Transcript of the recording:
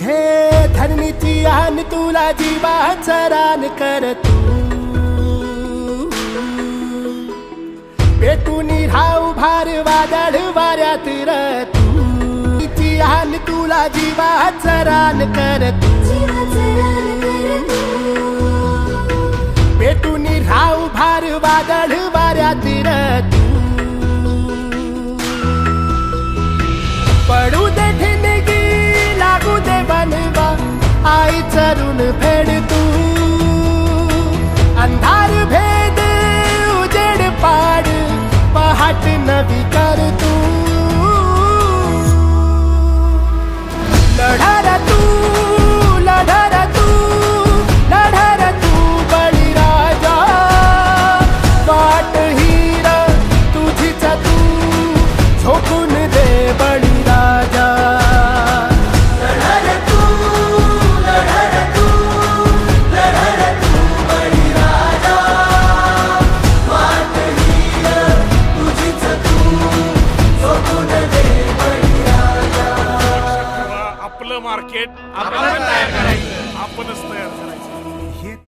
हे धरणीची आन तुला जीवाचा रान कर तू. पेटून राहू भार वादळ वाऱ्यात तू. ती आन तुला जीवाचा रान कर तू. पेटून राहू भार वादळ वाऱ्यात आपलं मार्केट आपणच तयार करायचं.